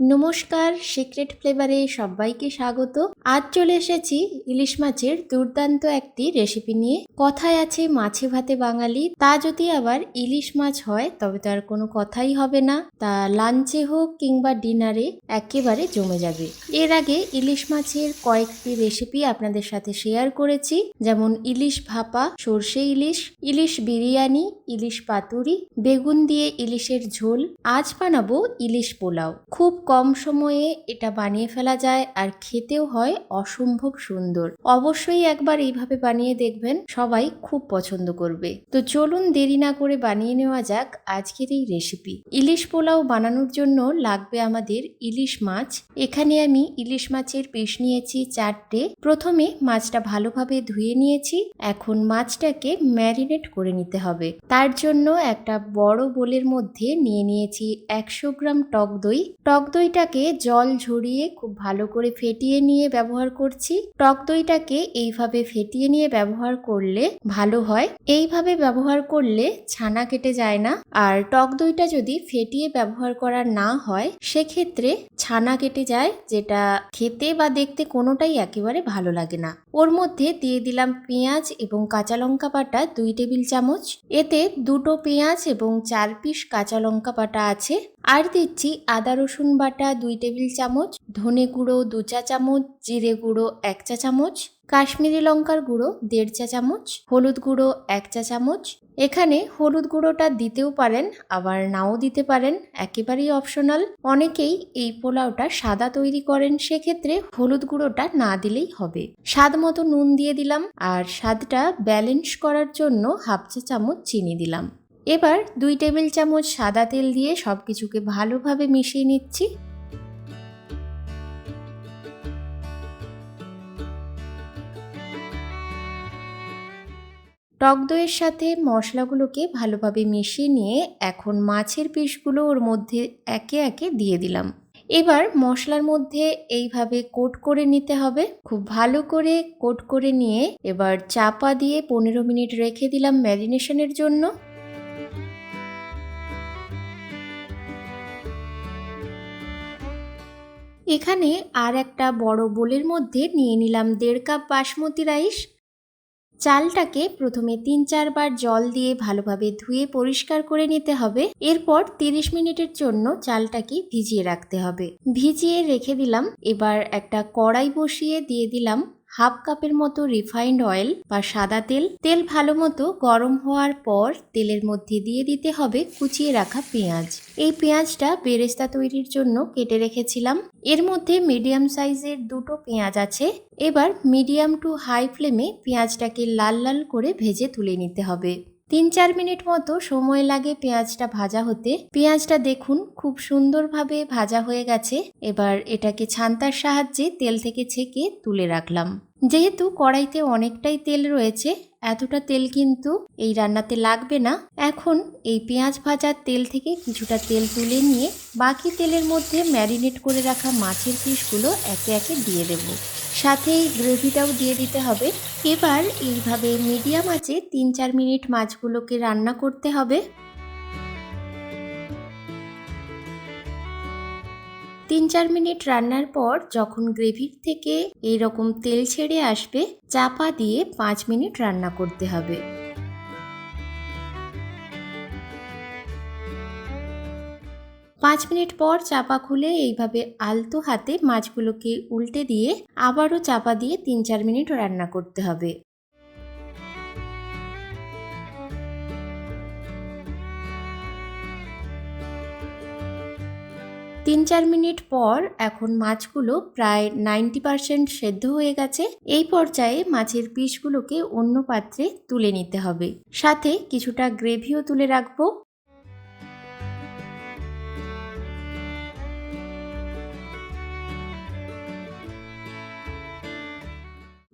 নমস্কার, সিক্রেট ফ্লেভারে সবাইকে স্বাগত। আজ চলে এসেছি ইলিশ মাছের দুর্দান্ত একটি রেসিপি নিয়ে। কথায় আছে মাছে ভাতে বাঙালি, তা যদি আবার ইলিশ মাছ হয়, তবে তার কোনো কথাই হবে না। তা লাঞ্চে হোক কিংবা ডিনারে, একেবারে জমে যাবে। এর আগে ইলিশ মাছের কয়েকটি রেসিপি আপনাদের সাথে শেয়ার করেছি। যেমন ইলিশ ভাপা, সর্ষে ইলিশ ইলিশ বিরিয়ানি, ইলিশ পাতুরি, বেগুন দিয়ে ইলিশের ঝোল। আজ বানাবো ইলিশ পোলাও। খুব কম সময়ে এটা বানিয়ে ফেলা যায় আর খেতেও হয় অসম্ভব সুন্দর। অবশ্যই একবার এইভাবে বানিয়ে দেখবেন, সবাই খুব পছন্দ করবে। তো চলুন দেরি না করে বানিয়ে নেওয়া যাক আজকের এই রেসিপি ইলিশ পোলাও বানানোর জন্য লাগবে আমাদের ইলিশ মাছ। এখানে আমি ইলিশ মাছের পিস নিয়েছি চারটে। প্রথমে মাছটা ভালোভাবে ধুয়ে নিয়েছি। এখন মাছটাকে ম্যারিনেট করে নিতে হবে। তার জন্য একটা বড় বোলের মধ্যে নিয়ে নিয়েছি একশো গ্রাম টক দই। টক দইটাকে জল ঝরিয়ে খুব ভালো করে ফেটিয়ে নিয়ে ব্যবহার করছি। টক দইটাকে এইভাবে ফেটিয়ে নিয়ে ব্যবহার করলে ভালো হয়। এইভাবে ব্যবহার করলে ছানা কেটে যায় না। আর টক দইটা যদি ফেটিয়ে ব্যবহার করা না হয়, সেক্ষেত্রে ছানা কেটে যায়, যেটা খেতে বা দেখতে কোনোটাই একেবারে ভালো লাগে না। ওর মধ্যে দিয়ে দিলাম পেঁয়াজ এবং কাঁচা লঙ্কা বাটা দুই টেবিল চামচ। এতে দুটো পেঁয়াজ এবং চার পিস কাঁচা লঙ্কা বাটা আছে। আর দিচ্ছি আদা রসুন বাটা দুই টেবিল চামচ, ধনে গুঁড়ো দু চা চামচ, জিরে গুঁড়ো এক চা চামচ, কাশ্মীরি লঙ্কার গুঁড়ো দেড় চা চামচ, হলুদ গুঁড়ো এক চা চামচ। এখানে হলুদ গুঁড়োটা দিতেও পারেন, আবার নাও দিতে পারেন, একেবারেই অপশনাল। অনেকেই এই পোলাওটা সাদা তৈরি করেন, সেক্ষেত্রে হলুদ গুঁড়োটা না দিলেই হবে। স্বাদ মতো নুন দিয়ে দিলাম, আর স্বাদটা ব্যালেন্স করার জন্য হাফ চা চামচ চিনি দিলাম। এবার দুই টেবিল চামচ সাদা তেল দিয়ে সব কিছুকে ভালোভাবে মিশিয়ে নিচ্ছি। টক দইয়ের সাথে মশলাগুলোকে ভালোভাবে মিশিয়ে নিয়ে এখন মাছের পিসগুলো ওর মধ্যে একে একে দিয়ে দিলাম। এবার মশলার মধ্যে এইভাবে কোট করে নিতে হবে। খুব ভালো করে কোট করে নিয়ে এবার চাপা দিয়ে পনেরো মিনিট রেখে দিলাম ম্যারিনেশনের জন্য। এখানে আর একটা বড় বোলের মধ্যে নিয়ে নিলাম দেড় কাপ বাসমতি রাইস। চালটাকে প্রথমে তিন চারবার জল দিয়ে ভালোভাবে ধুয়ে পরিষ্কার করে নিতে হবে। এরপর তিরিশ মিনিটের জন্য চালটাকে ভিজিয়ে রাখতে হবে। ভিজিয়ে রেখে দিলাম। এবার একটা কড়াই বসিয়ে দিয়ে দিলাম। হাফ কাপের মতো রিফাইন্ড অয়েল বা সাদা তেল। তেল ভালো মতো গরম হওয়ার পর তেলের মধ্যে দিয়ে দিতে হবে কুচিয়ে রাখা পেঁয়াজ। এই পেঁয়াজটা বেরেস্তা তৈরির জন্য কেটে রেখেছিলাম। এর মধ্যে মিডিয়াম সাইজের দুটো পেঁয়াজ আছে। এবার মিডিয়াম টু হাই ফ্লেমে পেঁয়াজটাকে লাল লাল করে ভেজে তুলে নিতে হবে। তিন চার মিনিট মতো সময় লাগে পেঁয়াজটা ভাজা হতে। পেঁয়াজটা দেখুন, খুব সুন্দরভাবে ভাজা হয়ে গেছে। এবার এটাকে ছান্তার সাহায্যে তেল থেকে ছেঁকে তুলে রাখলাম। যেহেতু কড়াইতে অনেকটাই তেল রয়েছে, এতটা তেল কিন্তু এই রান্নাতে লাগবে না। এখন এই পেঁয়াজ ভাজার তেল থেকে কিছুটা তেল তুলে নিয়ে বাকি তেলের মধ্যে ম্যারিনেট করে রাখা মাছের পিসগুলো একে একে দিয়ে দেব। সাথে গ্রেভিটাও দিয়ে দিতে হবে। এবার এইভাবে মিডিয়াম আঁচে তিন চার মিনিট মাছগুলোকে রান্না করতে হবে। তিন চার মিনিট রান্নার পর যখন গ্রেভির থেকে এইরকম তেল ছেড়ে আসবে, চাপা দিয়ে পাঁচ মিনিট রান্না করতে হবে। পাঁচ মিনিট পর চাপা খুলে এইভাবে আলতো হাতে মাছগুলোকে উল্টে দিয়ে আবারও চাপা দিয়ে তিন চার মিনিট রান্না করতে হবে। তিন চার মিনিট পর এখন মাছগুলো প্রায় নাইনটি পারসেন্ট সেদ্ধ হয়ে গেছে। এই পর্যায়ে মাছের পিসগুলোকে অন্য পাত্রে তুলে নিতে হবে। সাথে কিছুটা গ্রেভিও তুলে রাখব।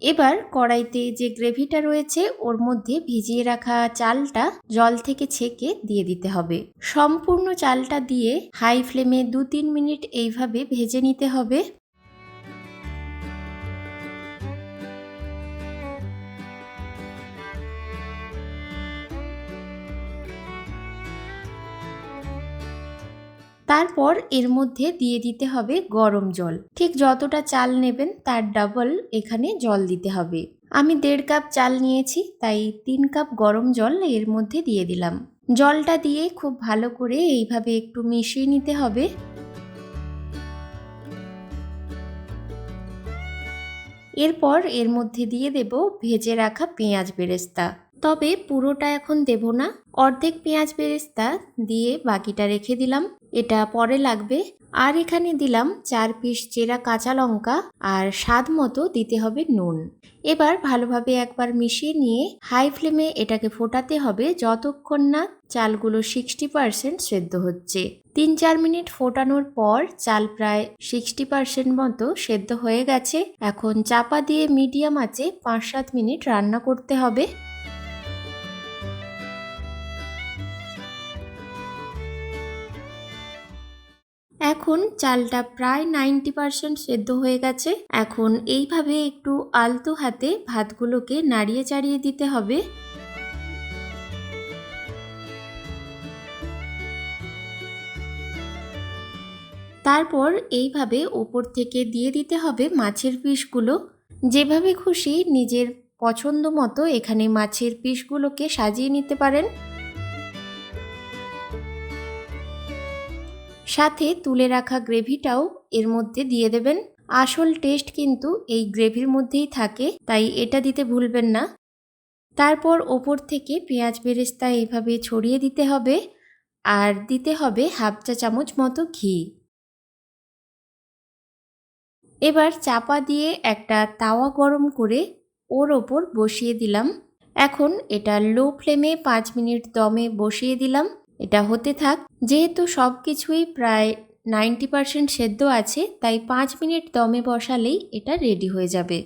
এবার কড়াইতে যে গ্রেভিটা রয়েছে, ওর মধ্যে ভিজিয়ে রাখা চালটা জল থেকে ছেঁকে দিয়ে দিতে হবে। সম্পূর্ণ চালটা দিয়ে হাই ফ্লেমে দু তিন মিনিট এইভাবে ভেজে নিতে হবে। তারপর এর মধ্যে দিয়ে দিতে হবে গরম জল। ঠিক যতটা চাল নেবেন তার ডাবল এখানে জল দিতে হবে। আমি দেড় কাপ চাল নিয়েছি, তাই তিন কাপ গরম জল এর মধ্যে দিয়ে দিলাম। জলটা দিয়ে খুব ভালো করে এইভাবে একটু মিশিয়ে নিতে হবে। এরপর এর মধ্যে দিয়ে দেব ভেজে রাখা পেঁয়াজ বেরেস্তা। তবে পুরোটা এখন দেব না। অর্ধেক পেঁয়াজ বেরেস্তা দিয়ে বাকিটা রেখে দিলাম। এটা পরে লাগবে। আর এখানে দিলাম চার পিস চেরা কাঁচা লঙ্কা আর স্বাদ মতো দিতে হবে নুন। এবার ভালোভাবে একবার মিশিয়ে নিয়ে হাই ফ্লেমে এটাকে ফোটাতে হবে যতক্ষণ না চালগুলো সিক্সটি পারসেন্ট সেদ্ধ হচ্ছে। তিন চার মিনিট ফোটানোর পর চাল প্রায় সিক্সটি পারসেন্ট মতো সেদ্ধ হয়ে গেছে। এখন চাপা দিয়ে মিডিয়াম আঁচে পাঁচ সাত মিনিট রান্না করতে হবে। এখন চালটা প্রায় নাইনটি পারসেন্ট সেদ্ধ হয়ে গেছে। এখন এইভাবে একটু আলতো হাতে ভাতগুলোকে নাড়িয়ে চাড়িয়ে দিতে হবে। তারপর এইভাবে ওপর থেকে দিয়ে দিতে হবে মাছের পিসগুলো। যেভাবে খুশি নিজের পছন্দ মতো এখানে মাছের পিসগুলোকে সাজিয়ে নিতে পারেন। সাথে তুলে রাখা গ্রেভিটাও এর মধ্যে দিয়ে দেবেন। আসল টেস্ট কিন্তু এই গ্রেভির মধ্যেই থাকে, তাই এটা দিতে ভুলবেন না। তারপর ওপর থেকে পেঁয়াজ বেরেস্তা এইভাবে ছড়িয়ে দিতে হবে, আর দিতে হবে হাফ চা চামচ মতো ঘি। এবার চাপা দিয়ে একটা তাওয়া গরম করে ওর ওপর বসিয়ে দিলাম। এখন এটা লো ফ্লেমে পাঁচ মিনিট দমে বসিয়ে দিলাম। এটা হতে থাক। যেহেতু সব কিছুই প্রায় নাইনটি পারসেন্ট সেদ্ধ আছে, তাই পাঁচ মিনিট দমে বসালেই এটা রেডি হয়ে যাবে।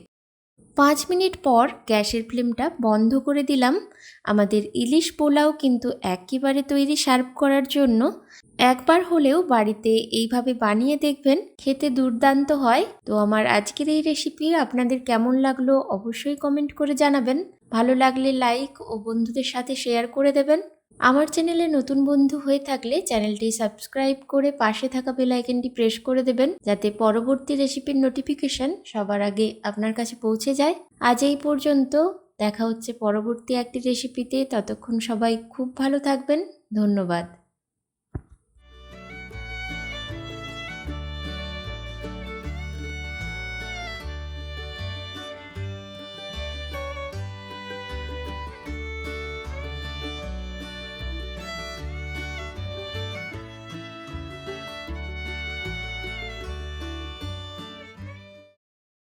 পাঁচ মিনিট পর গ্যাসের ফ্লেমটা বন্ধ করে দিলাম। আমাদের ইলিশ পোলাও কিন্তু একেবারে তৈরি সার্ভ করার জন্য। একবার হলেও বাড়িতে এইভাবে বানিয়ে দেখবেন, খেতে দুর্দান্ত হয়। তো আমার আজকের এই রেসিপি আপনাদের কেমন লাগল অবশ্যই কমেন্ট করে জানাবেন। ভালো লাগলে লাইক ও বন্ধুদের সাথে শেয়ার করে দেবেন। আমার চ্যানেলে নতুন বন্ধু হয়ে থাকলে চ্যানেলটি সাবস্ক্রাইব করে পাশে থাকা বেল আইকনটি প্রেস করে দেবেন, যাতে পরবর্তী রেসিপির নোটিফিকেশন সবার আগে আপনার কাছে পৌঁছে যায়। আজ এই পর্যন্ত, দেখা হচ্ছে পরবর্তী একটি রেসিপিতে। ততক্ষণ সবাই খুব ভালো থাকবেন। ধন্যবাদ।